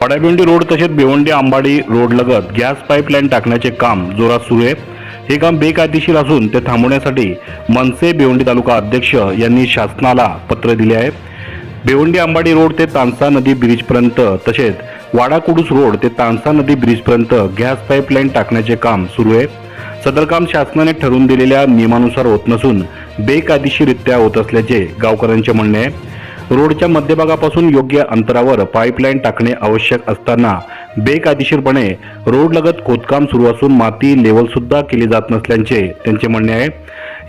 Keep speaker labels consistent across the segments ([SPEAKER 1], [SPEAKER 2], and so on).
[SPEAKER 1] पडाभिवंडी road तसेच Bhiwandi Ambadi road लगत gas pipeline टाकण्याचे काम जोरात सुरू आहे. हे काम बेकायदेशीर असून ते थांबवण्यासाठी मनसे भिवंडी तालुका अध्यक्ष यांनी शासनाला पत्र दिले आहे. भिवंडी आंबाडी रोड ते तानसा नदी ब्रिजपर्यंत तसेच वाडाकुडूस रोड ते तानसा नदी ब्रिजपर्यंत गॅस पाईपलाईन टाकण्याचे काम सुरू आहे. सदर काम शासनाने ठरवून दिलेल्या नियमानुसार होत नसून बेकायदेशीररित्या होत असल्याचे गावकऱ्यांचे म्हणणे आहे. रोडच्या मध्यभागापासून योग्य अंतरावर पाईपलाईन टाकणे आवश्यक असताना बेकायदेशीरपणे रोडलगत खोदकाम सुरू असून माती लेवलसुद्धा केली जात नसल्याचे त्यांचे म्हणणे आहे.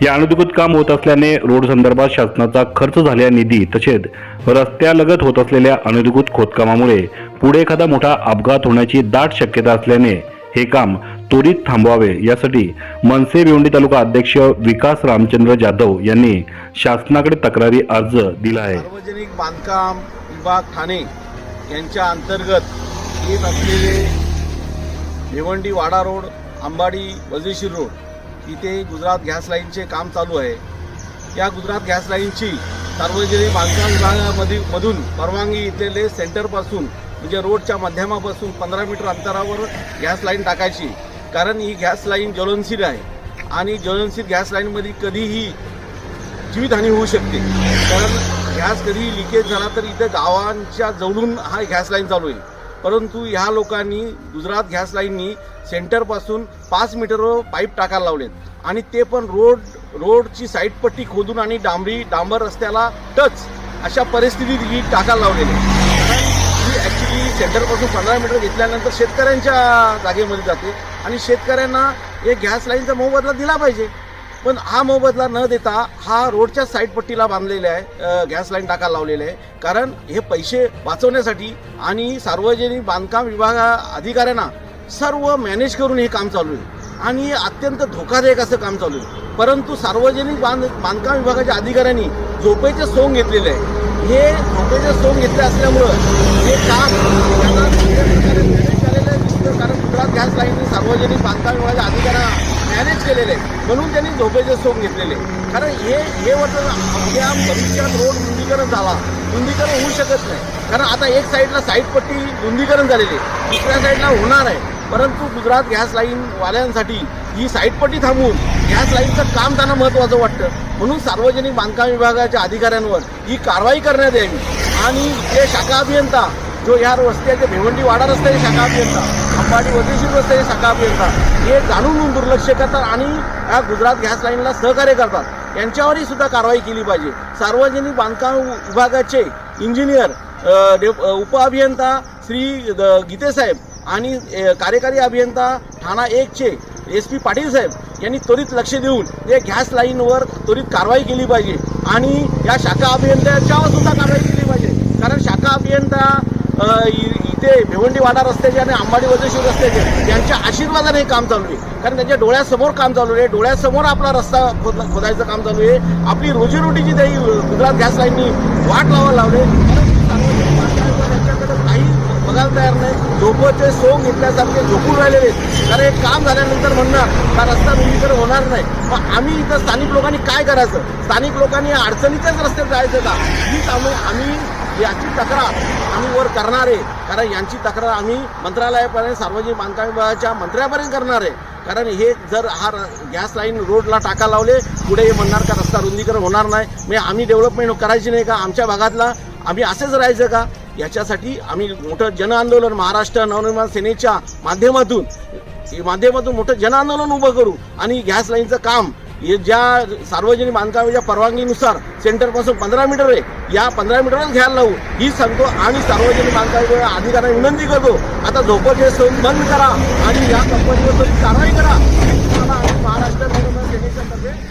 [SPEAKER 1] या अनधिकृत काम होत असल्याने रोड संदर्भात शासनाचा खर्च झालेला निधी तसेच रस्त्यालगत होत असलेल्या अनधिकृत खोदकामामुळे पुढे एखादा मोठा अपघात होण्याची दाट शक्यता असल्याने हे काम त्वरित थांबवावे. यासाठी मनसे भिवंडी तालुका अध्यक्ष विकास रामचंद्र जाधव यांनी शासनाकडे तक्रारी अर्ज दिला आहे.
[SPEAKER 2] सार्वजनिक बांधकाम विभाग ठाणे यांच्या अंतर्गत येत असलेले भिवंडी वाडा रोड अंबाडी वजेशीर रोड इथे गुजरात गॅस लाईनचे काम चालू आहे. या गुजरात गॅस लाईनची सार्वजनिक बांधकाम विभागामध्ये मधून परवानगी इथलेले सेंटरपासून म्हणजे रोडच्या माध्यमापासून पंधरा मीटर अंतरावर गॅस लाईन टाकायची. कारण ही गॅस लाईन ज्वलनशील आहे. आणि ज्वलनशील गॅस लाईनमध्ये कधीही जीवितहानी होऊ शकते. कारण गॅस कधीही लिकेज झाला तर इथं गावांच्या जवळून हा गॅस लाईन चालू आहे परंतु ह्या लोकांनी गुजरात गॅस लाईननी सेंटरपासून पाच मीटरवर पाईप टाकायला लावलेत. आणि ते पण रोड रोडची साईड पट्टी खोदून आणि डांबरी डांबर रस्त्याला टच अशा परिस्थितीत ही टाकायला लावलेली ती सेंटरपासून पंधरा मीटर घेतल्यानंतर शेतकऱ्यांच्या जागेमध्ये जाते आणि शेतकऱ्यांना हे गॅस लाईनचा मोबदला दिला पाहिजे. पण हा मोबदला न देता हा रोडच्या साईड पट्टीला बांधलेला आहे गॅस लाईन टाकायला लावलेले आहे. कारण हे पैसे वाचवण्यासाठी आणि सार्वजनिक बांधकाम विभागा अधिकाऱ्यांना सर्व मॅनेज करून हे काम चालू आहे. आणि अत्यंत धोकादायक असं काम चालू आहे. परंतु सार्वजनिक बांध बांधकाम विभागाच्या अधिकाऱ्यांनी झोपेचे सोंग घेतलेले आहे. हे झोपेचे सोंग घेतले असल्यामुळं हे काम त्यांना कारण गुजरात गॅस लाईनने सार्वजनिक बांधकाम विभागाच्या अधिकाऱ्यांना मॅनेज केलेले आहे. म्हणून त्यांनी झोपेचे सोंग घेतलेले. आहे. कारण हे हे वाटत आपल्या भविष्यात रोड रुंदीकरण झाला. रुंदीकरण होऊ शकत नाही. कारण आता एक साईडला साईड पट्टी रुंदीकरण झालेली आहे. दुसऱ्या साईडला होणार आहे. परंतु गुजरात गॅस लाईन वाल्यांसाठी ही साईटपट्टी थांबून थांबवून गॅस लाईनचं काम त्यांना महत्त्वाचं वाटतं. म्हणून सार्वजनिक बांधकाम विभागाच्या अधिकाऱ्यांवर ही कारवाई करण्यात यावी. आणि जे शाखा अभियंता जो ह्या रस्त्याचे भिवंडी वाडा रस्त्याचे शाखा अभियंता अंबाडी वदेशीर रस्त्याचे शाखा अभियंता हे जाणून दुर्लक्ष करतात आणि या गुजरात गॅस लाईनला सहकार्य करतात. यांच्यावरही सुद्धा कारवाई केली पाहिजे. सार्वजनिक बांधकाम विभागाचे इंजिनियर उप अभियंता उपअभियंता श्री द- आणि कार्यकारी अभियंता ठाणा एकचे एस पी पाटील साहेब यांनी त्वरित लक्ष देऊन या गॅस लाईनवर त्वरित कारवाई केली पाहिजे आणि या शाखा अभियंत्याच्यावर सुद्धा कारवाई केली पाहिजे. कारण शाखा अभियंता इथे भिवंडीवाडा रस्त्याचे आणि अंबाडी वजेश्वर रस्त्याचे यांच्या आशीर्वादाने हे काम चालू आहे. कारण त्यांच्या डोळ्यासमोर काम चालू आहे. डोळ्यासमोर आपला रस्ता खोद खोदायचं काम चालू आहे. आपली रोजीरोटीची त्याही गुजरात गॅस लाईननी वाट लावायला लावले परंतु सार्वजनिक बांधकाम यांच्याकडे काही बघायला तयार नाही. झोपचे सोंग घेतल्यासारखे झोपून राहिलेले आहेत. कारण हे काम झाल्यानंतर म्हणणार का रस्ता रुंदीकडे होणार नाही? मग आम्ही इथं स्थानिक लोकांनी काय करायचं? स्थानिक लोकांनी अडचणीच्याच रस्त्यात जायचं का? हीच आम्ही आम्ही याची तक्रार आम्ही वर करणार आहे. कारण यांची तक्रार आम्ही मंत्रालयापर्यंत सार्वजनिक बांधकाम विभागाच्या मंत्र्यापर्यंत करणार आहे. कारण हे जर हा र- गॅस लाईन रोडला टाका लावले पुढे हे म्हणणार का रस्ता रुंदीकरण होणार नाही? म्हणजे आम्ही डेव्हलपमेंट करायची नाही का? आमच्या भागातला आम्ही असेच राहायचं का? याच्यासाठी आम्ही मोठं जनआंदोलन महाराष्ट्र नवनिर्माण सेनेच्या माध्यमातून माध्यमातून मोठं जनआंदोलन उभं करू आणि गॅस लाईनचं काम हे ज्या सार्वजनिक बांधकामाच्या परवानगीनुसार सेंटरपासून पंधरा मीटर आहे या पंधरा मीटरच घ्यायला लावू. ही सांगतो आणि सार्वजनिक बांधकाम अधिकाऱ्यांना विनंती करतो. आता झोपडचे सोन बंद करा आणि या कंपनीवर कारवाई करा. महाराष्ट्र सेनेच्या तर्फे